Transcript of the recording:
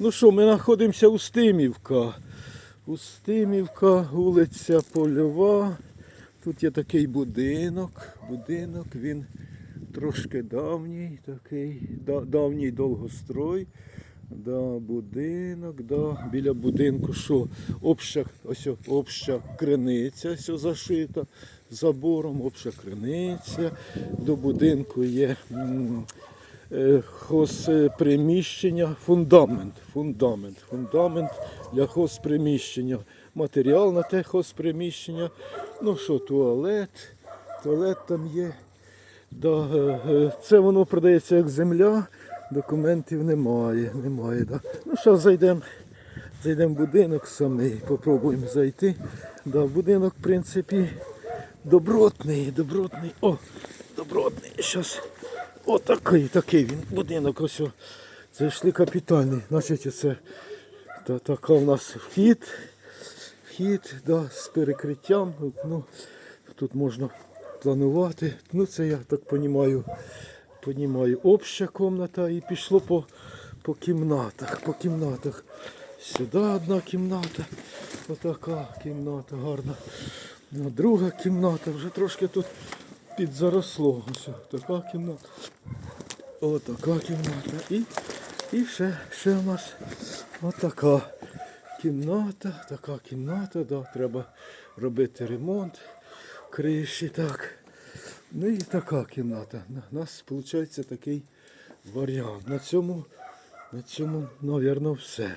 Ну що, ми знаходимося у Стимівка. Устимівка, вулиця Польова. Тут є такий будинок. Будинок, він трошки давній, такий да- давній довгострой. Да, будинок, да. біля будинку що? Обща, ось обща криниця, ось зашита забором, обща криниця. До будинку є хозприміщення, фундамент, фундамент, фундамент для хозприміщення, матеріал на те хозприміщення. Ну що, туалет, туалет там є. Да, е, е, це воно продається як земля, документів немає. немає да. Ну що, зайдемо зайдемо в будинок самий, попробуємо зайти. Да, будинок, в принципі, добротний, добротний. О, добротний. Щас. О, такий, він будинок. Ось. Зайшли капітальний. Значить, це та, така у нас вхід. Вхід да, з перекриттям. Ну, тут можна планувати. Ну, це я так розумію, понімаю, обща кімната і пішло по, по кімнатах. По кімнатах. Сюди одна кімната. Отака кімната гарна. Ну, друга кімната. Вже трошки тут підзаросло. Ось така кімната. Отака кімната. І, і ще, ще у нас отака кімната. Така кімната, да, треба робити ремонт криші. Так. Ну і така кімната. У нас виходить такий варіант. На цьому, на цьому, мабуть, все.